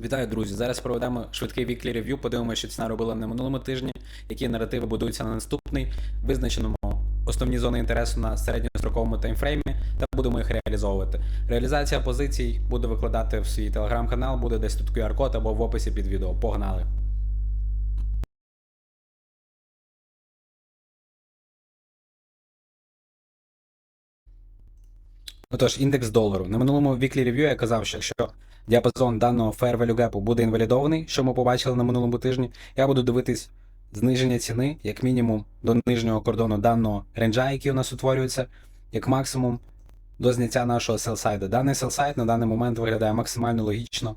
Вітаю, друзі! Зараз проведемо швидкий віклі рев'ю, подивимося, що ціна робила на минулому тижні, які наративи будуються на наступний, визначеному основні зони інтересу на середньостроковому таймфреймі та будемо їх реалізовувати. Реалізація позицій буду викладати в свій телеграм-канал, буде десь тут QR-код або в описі під відео. Погнали! Отож, індекс долару. На минулому віклі рев'ю я казав, що якщо діапазон даного fair value gap буде інвалідований, що ми побачили на минулому тижні, я буду дивитись зниження ціни, як мінімум, до нижнього кордону даного ренджа, який у нас утворюється, як максимум до зняття нашого селсайду. Даний селсайд на даний момент виглядає максимально логічно,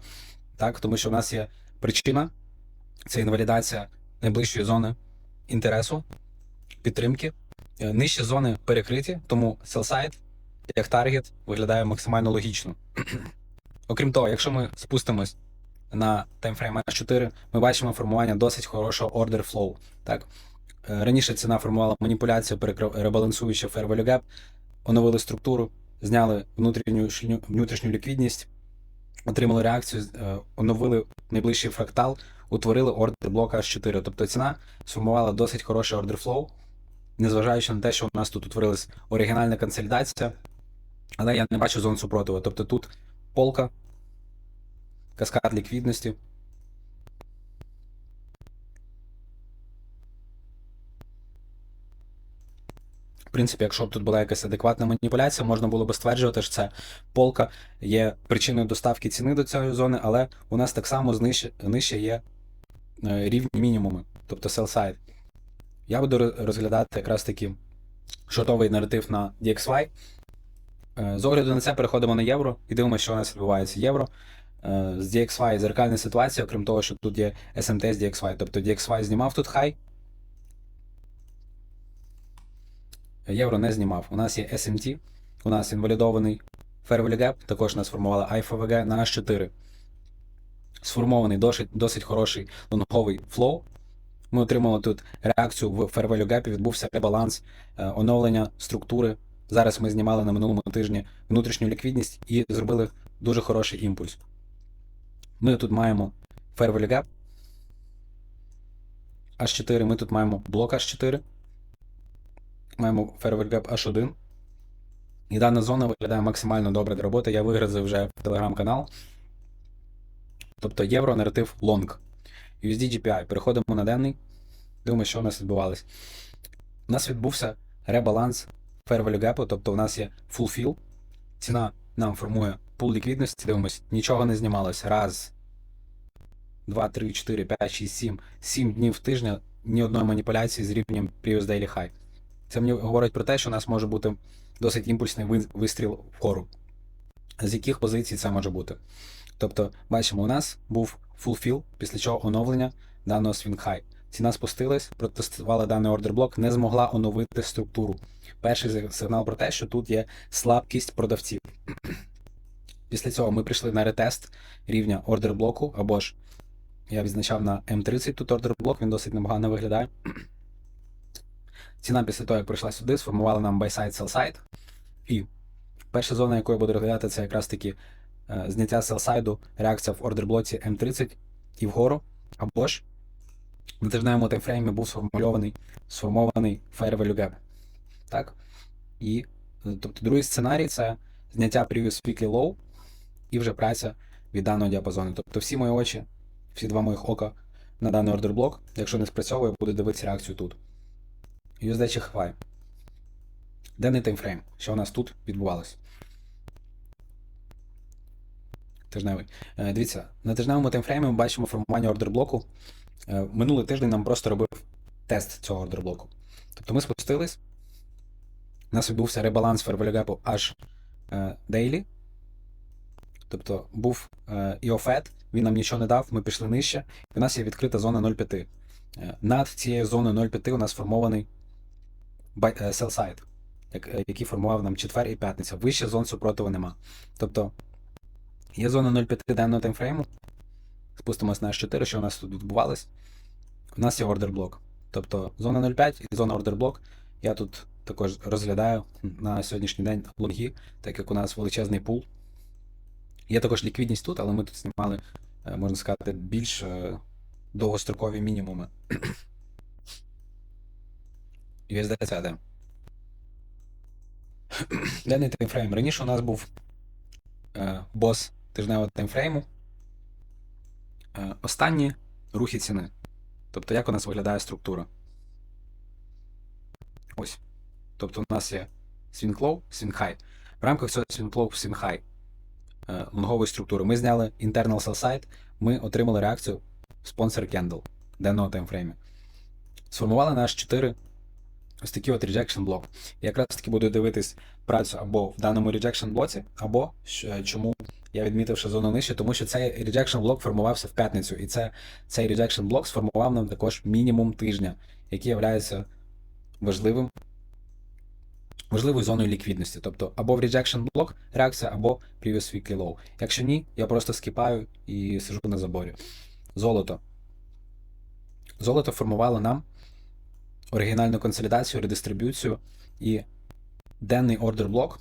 так, тому що у нас є причина, це інвалідація найближчої зони інтересу, підтримки. Нижчі зони перекриті, тому селсайд як таргет виглядає максимально логічно. Окрім того, якщо ми спустимось на таймфрейм H4, ми бачимо формування досить хорошого order flow. Так? Е, Раніше ціна формувала маніпуляцію, ребалансуючи fair value gap, оновили структуру, зняли внутрішню, внутрішню ліквідність, отримали реакцію, е, оновили найближчий фрактал, утворили ордер блок H4. Тобто ціна сформувала досить хороший order flow, незважаючи на те, що у нас тут утворилась оригінальна консолідація, але я не бачу зон супротиву. Тобто тут полка, каскад ліквідності. В принципі, якщо б тут була якась адекватна маніпуляція, можна було б стверджувати, що це полка є причиною доставки ціни до цієї зони, але у нас так само знижче, нижче є е, рівні мінімуми, тобто sell side. Я буду розглядати якраз таки шортовий наратив на DXY. Е, З огляду на це переходимо на євро і дивимося, що у нас відбувається. Євро е, з DXY зеркальна ситуація, окрім того, що тут є SMT з DXY. Тобто DXY знімав тут хай. Євро не знімав. У нас є SMT, у нас інвалідований Fair Gap, також нас формувала IFVG на H4. Сформований досить, досить хороший лонговий флоу. Ми отримали тут реакцію в Fair Value Gap, відбувся ребаланс, е, оновлення структури. Зараз ми знімали на минулому тижні внутрішню ліквідність і зробили дуже хороший імпульс. Ми тут маємо Fair Value Gap H4, ми тут маємо блок H4, маємо Fair Value Gap H1. І дана зона виглядає максимально добре для роботи. Я вигрузив вже в телеграм-канал. Тобто євро наратив лонг. USD GPI. Переходимо на денний. Дивимося, що у нас відбувалось. У нас відбувся ребаланс Fair Value Gap, тобто у нас є full fill. Ціна нам формує пул ліквідності. Дивимось, нічого не знімалося. Раз, два, три, чотири, п'ять, шість, сім. Сім днів тижня ні одної маніпуляції з рівнем Previous Daily High. Це мені говорить про те, що у нас може бути досить імпульсний ви- вистріл вгору. З яких позицій це може бути? Тобто, бачимо, у нас був full fill, після чого оновлення даного swing high. Ціна спустилась, протестувала даний ордер блок, не змогла оновити структуру. Перший сигнал про те, що тут є слабкість продавців. Після цього ми прийшли на ретест рівня ордер блоку, або ж я відзначав на М30 тут ордер блок, він досить непогано виглядає. Ціна після того, як прийшла сюди, сформувала нам buy side sell side. І перша зона, яку я буду розглядати, це якраз таки е, зняття sell-сайду, реакція в ордер блоці М30 і вгору, або ж на тижневому таймфреймі був сформульований, сформований value gap. Так? І, е, тобто, другий сценарій це зняття previous weekly low і вже праця від даного діапазону. Тобто всі мої очі, всі два моїх ока на даний ордер блок, якщо не спрацьовує, буду дивитися реакцію тут. USD хвай. Денний таймфрейм, що у нас тут відбувалося. Тижневий. Е, Дивіться, на тижневому таймфреймі ми бачимо формування ордер-блоку. Е, Минулий тиждень нам просто робив тест цього ордер-блоку. Тобто ми спустились. У нас відбувся ребаланс fair аж е, daily. Тобто був е, EOFED, він нам нічого не дав, ми пішли нижче, і у нас є відкрита зона 0,5. Е, Над цією зоною 0,5 у нас формований е, е, який формував нам четвер і п'ятниця. Вище зон супротиву нема. Тобто Є зона 0,5 денного таймфрейму. Спустимось на H4, що у нас тут відбувалось. У нас є ордер блок. Тобто зона 0,5 і зона ордер блок. Я тут також розглядаю на сьогоднішній день лонги, так як у нас величезний пул. Є також ліквідність тут, але ми тут знімали е, можна сказати, більш е, довгострокові мінімуми. USDCD. Денний таймфрейм. Раніше у нас був е, бос тижневого таймфрейму. Е, останні рухи ціни. Тобто, як у нас виглядає структура. Ось. Тобто, у нас є swing low, swing high. В рамках цього swing low, swing high лонгової структури ми зняли internal sell side, ми отримали реакцію sponsor candle денного таймфреймі. Сформували наш 4 ось такий от rejection блок. Якраз таки буду дивитись працю або в даному rejection блоці, або чому я відмітив, що зону нижче, тому що цей rejection блок формувався в п'ятницю, і це, цей rejection блок сформував нам також мінімум тижня, який є важливим. Важливою зоною ліквідності, тобто або в rejection блок реакція, або previous weekly low. Якщо ні, я просто скіпаю і сижу на заборі. Золото. Золото формувало нам оригінальну консолідацію, редистриб'юцію і денний ордер блок,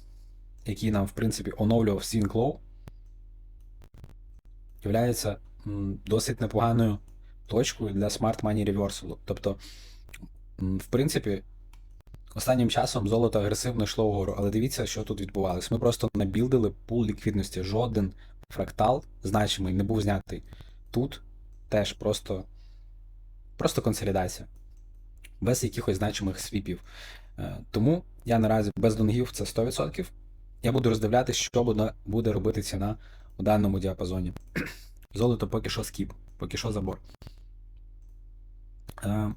який нам, в принципі, оновлював Swing Low, являється досить непоганою точкою для Smart Money Reversal. Тобто, в принципі, останнім часом золото агресивно йшло вгору, але дивіться, що тут відбувалось. Ми просто набілдили пул ліквідності. Жоден фрактал значимий не був знятий. Тут теж просто, просто консолідація без якихось значимих свіпів. Е, Тому я наразі без донгів це 100%. Я буду роздивляти, що буде робити ціна у даному діапазоні. Золото поки що скіп, поки що забор. Е,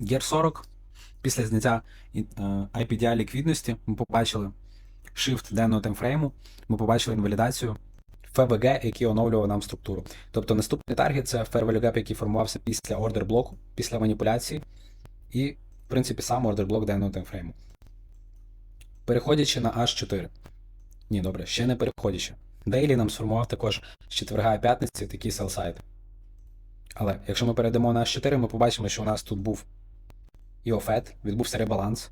Гер 40 після зняття е, IPDI ліквідності ми побачили shift денного таймфрейму, ми побачили інвалідацію ФВГ, який оновлював нам структуру. Тобто наступний таргет це Fair Gap, який формувався після ордер блоку, після маніпуляції, і, в принципі, сам ордер блок денного таймфрейму. Переходячи на H4. Ні, добре, ще не переходячи. Дейлі нам сформував також з четверга і п'ятниці такий селсайд. Але якщо ми перейдемо на H4, ми побачимо, що у нас тут був EOFED, відбувся ребаланс.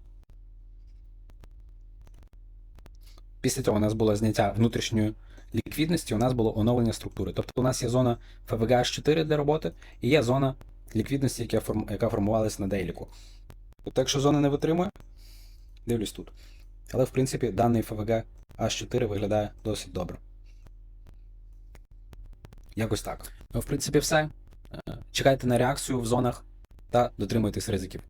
Після цього у нас було зняття внутрішньої ліквідності, у нас було оновлення структури. Тобто у нас є зона FVG H4 для роботи і є зона ліквідності, яка, форм... яка формувалася на дейліку. Тобто, якщо зона не витримує, дивлюсь тут. Але, в принципі, даний FVG H4 виглядає досить добре. Якось так. Ну, в принципі, все. Е, Чекайте на реакцію в зонах та дотримуйтесь ризиків.